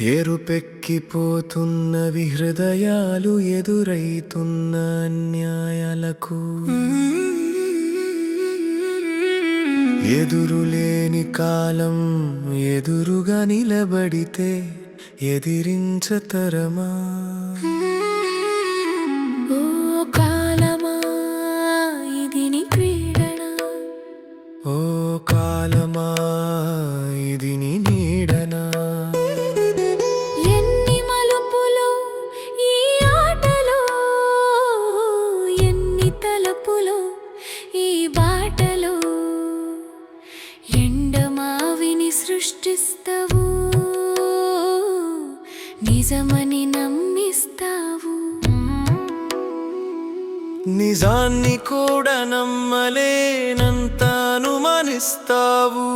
ఎరుపెక్కిపోతున్నవి హృదయాలు ఎదురైతున్న అన్యాయాలకు. ఎదురులేని కాలం ఎదురుగా నిలబడితే ఎదిరించతరమా? ఓ కాలమా ఇది నీ క్రీడన? ఓ కాలమా ఈ బాటలో ఎండమావిని సృష్టిస్తావు నిజమని నమ్మిస్తావు. నిజాన్ని కూడా నమ్మలేనంత అనుమానిస్తావు.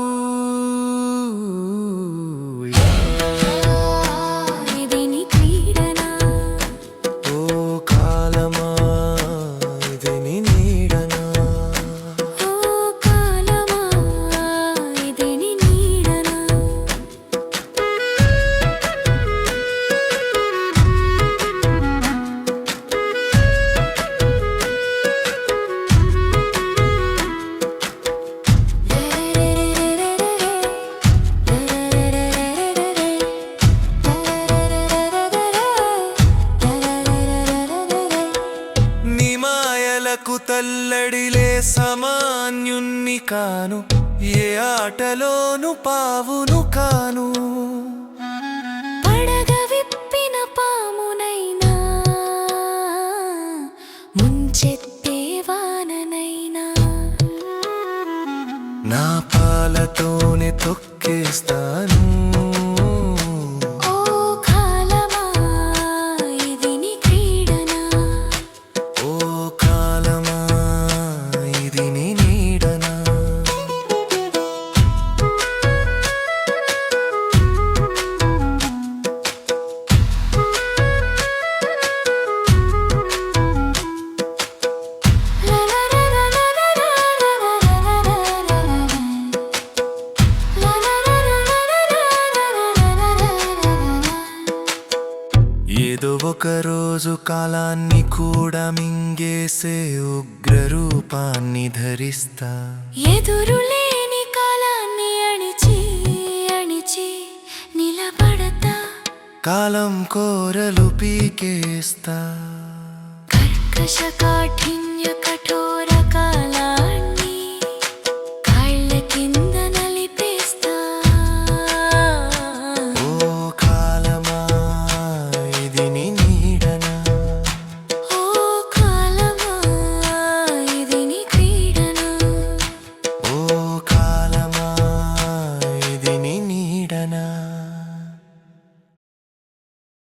తల్లడిలే సమాన్యున్ని కాను ఏ ఆటలోను పావును కాను. పడగ విప్పిన పామునైనా ముంచెత్తే వాననైనా. నా పాలతోనే తొక్కేస్తాను ఏదో ఒక రోజు కాలాన్ని కూడా మింగేసే ఉగ్ర రూపాన్ని ధరిస్తా ఎదురులేని కాలాన్ని అణిచి అణిచి నిలబడతా. కాలం కోరలు పీకేస్తా. కర్కశ కాఠిన్య కఠోర